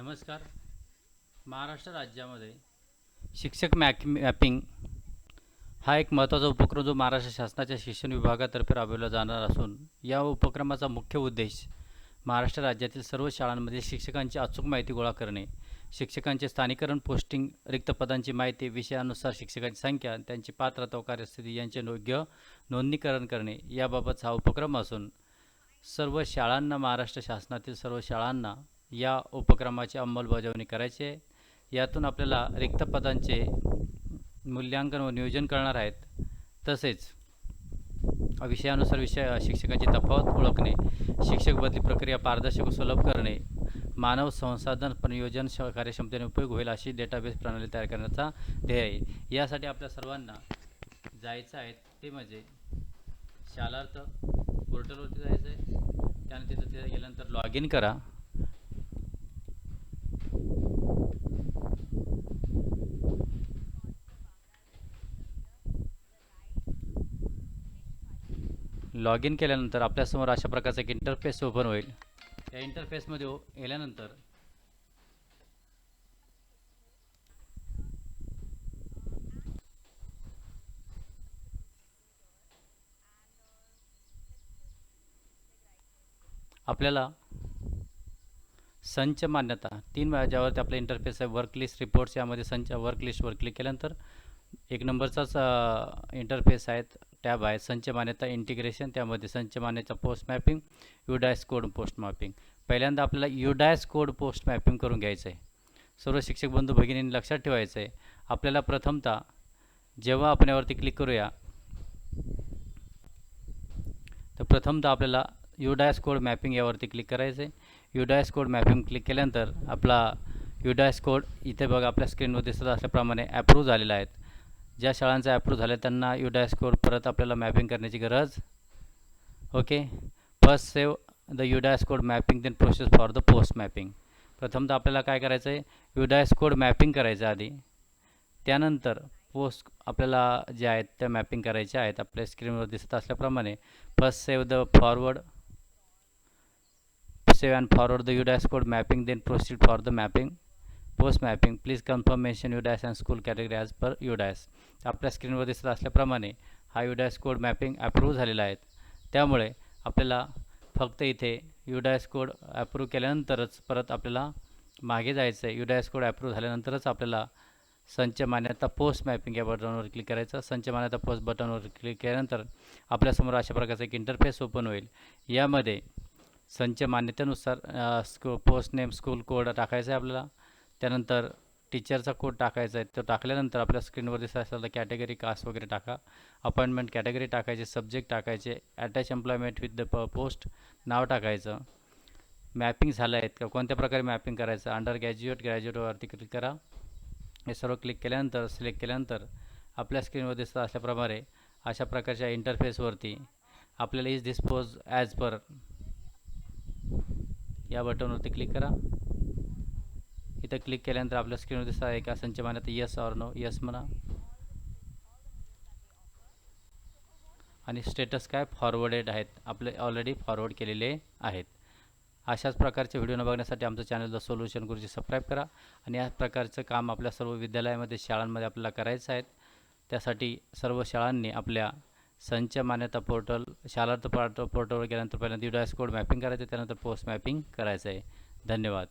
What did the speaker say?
नमस्कार. महाराष्ट्र राज्यामध्ये शिक्षक मॅक मॅपिंग हा एक महत्त्वाचा उपक्रम जो महाराष्ट्र शासनाच्या शिक्षण विभागातर्फे राबवला जाणार असून या उपक्रमाचा मुख्य उद्देश महाराष्ट्र राज्यातील सर्व शाळांमध्ये शिक्षकांची अचूक माहिती गोळा करणे शिक्षकांचे स्थानिकरण पोस्टिंग रिक्त पदांची माहिती विषयानुसार शिक्षकांची संख्या त्यांची पात्रता व कार्यस्थिती यांचे योग्य नोंदणीकरण करणे याबाबतचा हा उपक्रम असून सर्व शाळांना महाराष्ट्र शासनातील सर्व शाळांना या उपक्रमाची अंमलबजावणी करायची आहे. यातून आपल्याला रिक्त पदांचे मूल्यांकन व नियोजन करणार आहेत. तसेच विषयानुसार विषय शिक्षकांची तफावत ओळखणे शिक्षक बदली प्रक्रिया पारदर्शक व सुलभ करणे मानव संसाधन नियोजन श कार्यक्षमतेने उपयोग होईल अशी डेटाबेस प्रणाली तयार करण्याचा ध्येय आहे. यासाठी आपल्या सर्वांना जायचं आहे ते म्हणजे शालार्थ पोर्टलवरती जायचं आहे. त्यानंतर तिथे गेल्यानंतर लॉग इन करा. लॉग इन केल्यानंतर आपल्यासमोर अशा प्रकारचा एक इंटरफेस ओपन होईल. या इंटरफेसमध्ये ओ- गेल्यानंतर आपल्याला संच मान्यता तीन वेळा ज्यावरती आपला इंटरफेस आहे वर्क लिस्ट रिपोर्ट्स यामध्ये संच वर्क लिस्टवर क्लिक केल्यानंतर एक नंबरचाच इंटरफेस आहेत. टॅब आहे. संच मान्यता इंटिग्रेशन त्यामध्ये संच मान्यता post mapping UDISE code post mapping पहिल्यांदा आपल्याला युडायस कोड पोस्ट मॅपिंग करून घ्यायचं आहे सर्व शिक्षक बंधू भगिनींनी लक्षात ठेवायचं आहे आपल्याला प्रथमतः जेव्हा आपण यावरती क्लिक करूया तर प्रथमतः आपल्याला युडायस कोड मॅपिंग यावरती क्लिक करायचं आहे युडायस कोड मॅपिंग क्लिक केल्यानंतर आपला युडायस कोड इथे बघा आपल्या स्क्रीनवर दिसत असल्याप्रमाणे ॲप्रूव्ह झालेला आहेत ज्या शाळांचा ॲप्रूव्ह झाला त्यांना युडायस कोड परत आपल्याला मॅपिंग करण्याची गरज. Okay first save the UDISE code mapping then process for the post mapping प्रथमतः आपल्याला काय करायचं आहे युडायस कोड मॅपिंग करायचं आधी. त्यानंतर पोस्ट आपल्याला जे आहेत त्या मॅपिंग करायच्या आहेत. आपल्या स्क्रीनवर दिसत असल्याप्रमाणे first save the forward save and forward the U UDAS code mapping then proceed for the mapping post mapping please confirmation mention UDAS and school category per per UDAS. आपल्या स्क्रीनवर दिसत असल्याप्रमाणे हा युडॅस कोड मॅपिंग अप्रूव्ह झालेला आहे. त्यामुळे आपल्याला फक्त इथे युडॅस कोड अप्रूव्ह केल्यानंतरच परत आपल्याला मागे जायचं आहे. युडॅस कोड अप्रूव्ह झाल्यानंतरच आपल्याला संच मान्यता पोस्ट मॅपिंग या बटनवर क्लिक करायचं. संच मान्यता पोस्ट बटनवर क्लिक केल्यानंतर आपल्यासमोर अशा प्रकारचा एक इंटरफेस ओपन होईल. यामध्ये संच मान्यतेनुसार स्कू पोस्ट नेम स्कूल कोड टाकायचा आहे आपल्याला. त्यानंतर टीचरचा कोड टाकायचा आहे. तो टाकल्यानंतर आपल्या स्क्रीनवर दिसत तर कॅटेगरी कास्ट वगैरे टाका. अपॉइंटमेंट कॅटेगरी टाकायचे सब्जेक्ट टाकायचे अटॅच एम्प्लॉयमेंट विथ द प पोस्ट नाव टाकायचं. मॅपिंग झालं आहेत का? कोणत्या प्रकारे मॅपिंग करायचं? अंडर ग्रॅज्युएट ग्रॅज्युएटवरती क्लिक करा. हे सर्व क्लिक केल्यानंतर सिलेक्ट केल्यानंतर आपल्या स्क्रीनवर दिसत असल्याप्रमाणे अशा प्रकारच्या इंटरफेसवरती आपल्याला इज डिस्पोज ॲज पर या बटनवरती क्लिक करा. इथं क्लिक केल्यानंतर आपल्या स्क्रीनवर दिसत आहे का? संच मान्यता यस ऑर नो यस म्हणा. आणि स्टेटस काय? फॉरवर्डेड आहेत. आपले ऑलरेडी फॉरवर्ड केलेले आहेत. अशाच प्रकारचे व्हिडिओ न बघण्यासाठी आमचं channel the solution Guruji subscribe करा. आणि या प्रकारचं काम आपल्या सर्व विद्यालयामध्ये शाळांमध्ये आपल्याला करायचं आहे. त्यासाठी सर्व शाळांनी आपल्या संच मान्यता पोर्टल शालार्थ पोर्टलवर गेल्यानंतर पहिल्यांदा युडायस कोड मॅपिंग करायचं त्यानंतर पोस्ट मॅपिंग करायचं आहे. धन्यवाद.